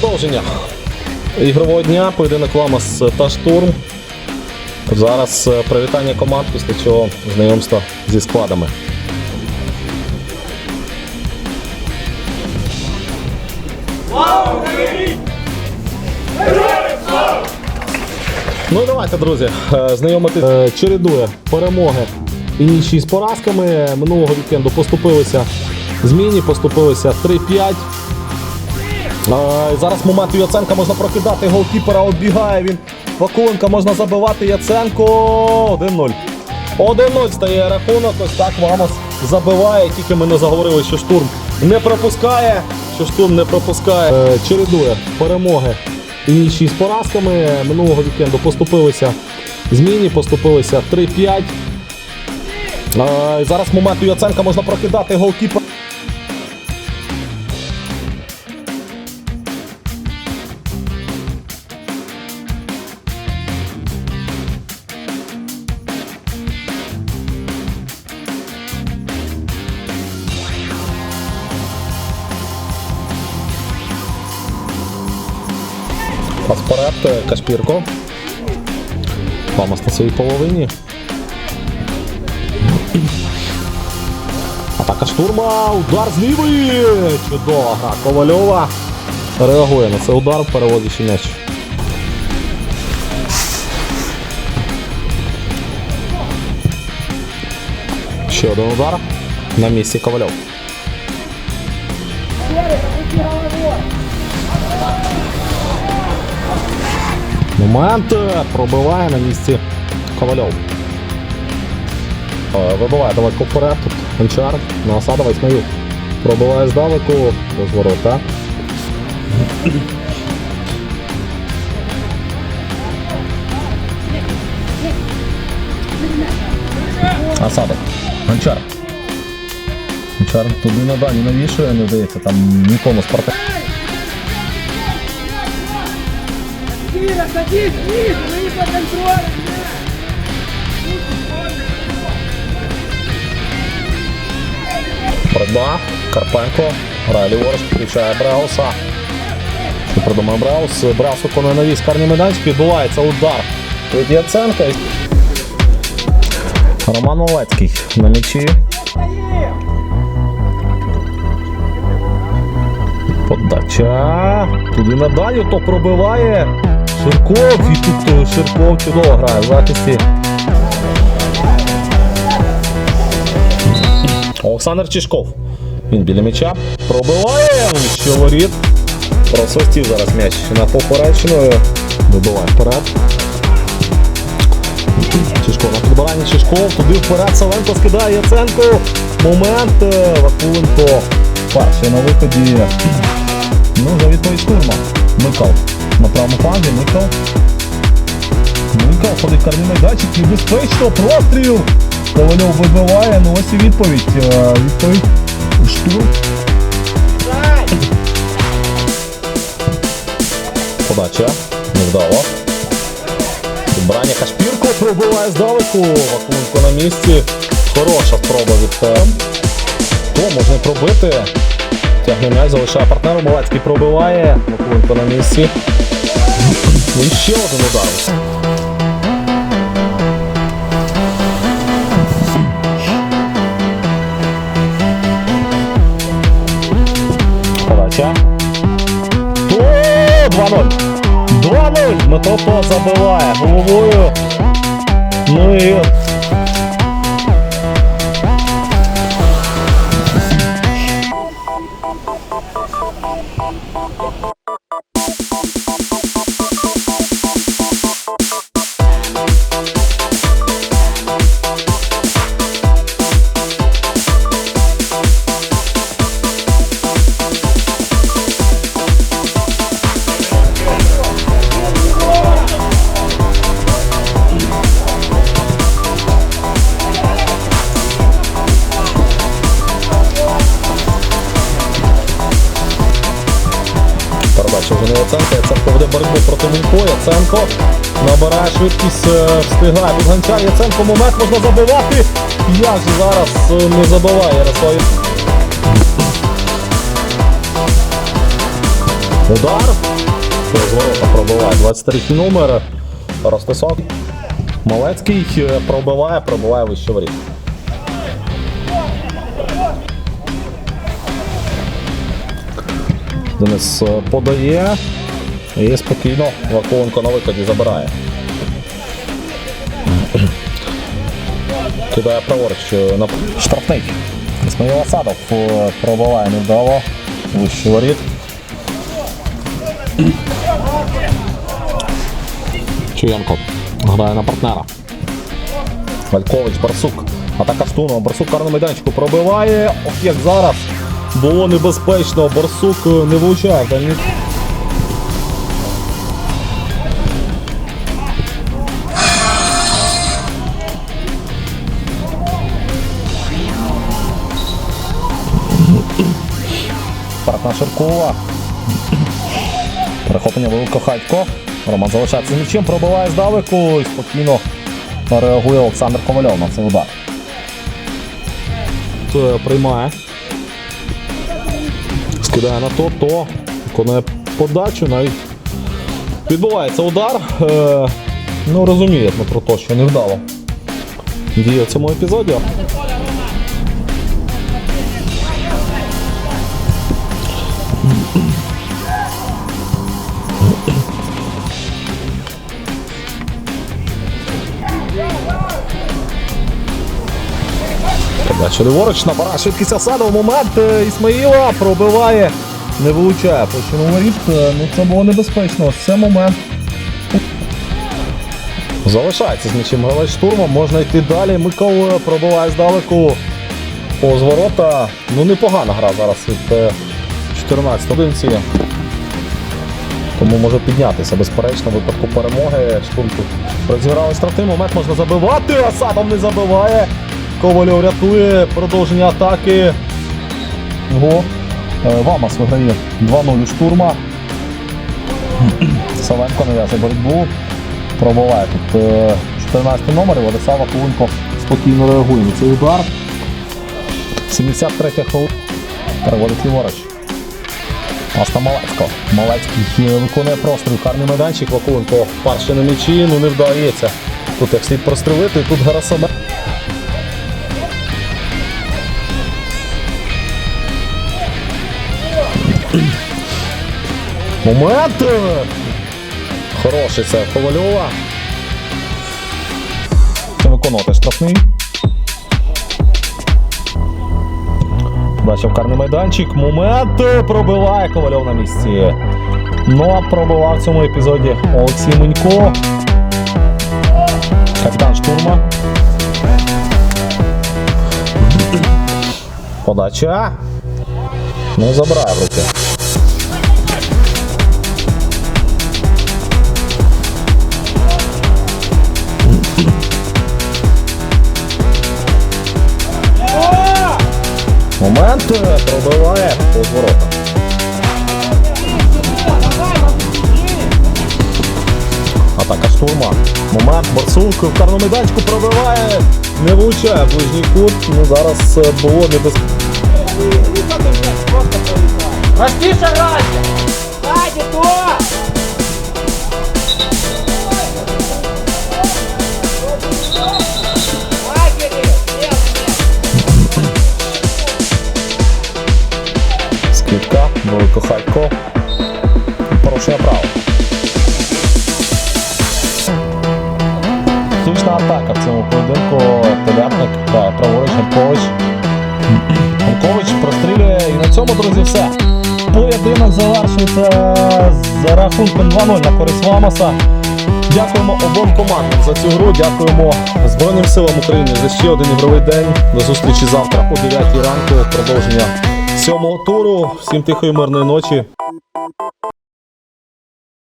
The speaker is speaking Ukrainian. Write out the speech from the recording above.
Продовження ігрового дня, поєдинок Ламас та штурм. Зараз е, привітання команд, після чого знайомство зі складами. Ну і давайте, друзі, е, знайомити Е, чередує перемоги і нічі з поразками. Минулого вікенду поступилися зміні, поступилися 3-5. Зараз момент у Яценка можна прокидати голкіпера, оббігає він. Вакуленка можна забивати Яценко. 1-0. 1-0 стає рахунок. Ось так Вамос забиває. Тільки ми не заговорили, що штурм не пропускає. Що штурм не пропускає. Е, Чередує перемоги і нічі з поразками. Минулого вікенду поступилися зміні, поступилися 3-5. Е, Зараз момент у Яценка можна прокидати голкіпер. Пас вперед, Кашпірко. Ламас на своїй половині. Атака штурма, удар з лівої. Чудова гра Ковальова. Реагує на цей удар, переводячи м'яч. Ще один удар. На місці Ковальов. Момент е, пробиває на місці Ковальов. Е, Вибиває далеко вперед. Гончар на Осадова Ісмаїл. Пробиває здалеку. Розворот, так? Осадов. Гончар. Гончар туди на дані навішує, не здається, там нікому спартак. Кира, садись вниз, мы под контролем. Боротьба. Карпенко. Грає ліворуч, включає Бреуса. Що придумає Бреус? Бреус виконує навіс карні майданчик. Відбувається удар від Яценка. Роман Малецький на м'ячі. Подача. Туди надалі, то пробиває. Ширков. І тут е, Ширков чудово грає в захисті. Олександр Чишков. Він біля м'яча пробиває. Воріт. Просвистів зараз м'яч на поперечною. Вибиває вперед. Чишков на підбиранні Чишков. Туди вперед Савенко скидає Яценко. Момент. е, Вакуленко. Перший на виході. Ну, за відповідь штурма. Микал. На правому фланзі Микал. Микал ходить в карний майданчик. Небезпечно. Простріл. Ковальов вибиває. Ну ось і відповідь. Е, Відповідь. Штурм. Подача. Невдало. Підбирання Кашпірко пробиває здалеку. Вакуленко на місці. Хороша спроба від е, то можна пробити. Тягне м'яч, залишає партнеру. Малецький пробиває. Вакуленко на місці. І ще один удар. Подача. То 2-0. 2-0. Дмитро То забиває головою. Ну і Передача вже Яценко. Веде боротьбу проти Мінько. Яценко набирає швидкість, е, встигає під Гончар. Яценко момент можна забивати. Як же зараз е, не забиває Ярослав. Удар. З пробиває 23 номер. Ростислав. Малецький е, пробиває, пробиває вище воріт. Денис е, подає і спокійно Вакуленко на виході забирає. Кидає праворуч е, на штрафний. Ісмаїл Асадов е, пробиває невдало. Вище воріт. Чуєнко грає на партнера. Валькович, Барсук. Атака штурмом. Барсук карну майданчику пробиває. Ох, як зараз. Було небезпечно. Барсук е, не влучає. в дальні- Партнер Ширкова. Перехоплення Велико Хатько. Роман залишається з м'ячем, пробиває здалеку і спокійно реагує Олександр Ковальов на цей удар. То приймає. Скидає на то, то виконує подачу навіть. Відбувається удар. Е, ну розуміємо про те, що невдало. Діє в цьому епізоді. Подача ліворуч, набирає швидкість Асадов. Момент е, Ісмаїла пробиває, не вилучає. Починув воріт. Е, Ну це було небезпечно. Це момент. Залишається з м'ячем гравець штурмом. Можна йти далі. Микол е, пробиває здалеку. По зворота. Ну непогана гра зараз від 14 одинці. Тому може піднятися, безперечно, в випадку перемоги. Штурм тут розіграли штрафний момент, можна забивати. Асадов не забиває. Ковальов рятує продовження атаки. Го. Е, Вамас виграє 2-0 штурма. Савенко нав'язує боротьбу. Пробиває тут е, 14 номер і Владислав Вакуленко спокійно реагує на цей удар. 73 хвилина. Переводить ліворуч. Паста Малецького. Малецький е, виконує простріл. Карний майданчик. Вакуленко парше на м'ячі, ну не вдається. Тут як слід прострілити, тут Гарасабе. Момент! Хороший це Ковальова. Виконувати штрафний. Подача в карний майданчик. Момент пробиває Ковальов на місці. Ну а пробивав в цьому епізоді Олексій Менько. Капітан штурма. Подача. Ну, забирає в руки. Момент пробиває по воротах. Атака штурма. Момент Барсук в карному майданчику пробиває. Не влучає ближній кут. Ну зараз е, було небезпечно. Простіше грайте! Грайте, то! Скидка, Велико Хатько. Порушення права. Точна атака в цьому поєдинку. Телятник та праворуч Генкович. Генкович прострілює і на цьому, друзі, все. Поєдинок завершується з рахунком 2-0 на користь Вамоса. Дякуємо обом командам за цю гру. Дякуємо Збройним силам України за ще один ігровий день. До зустрічі завтра о 9 ранку. Продовження сьомого туру. Всім тихої мирної ночі.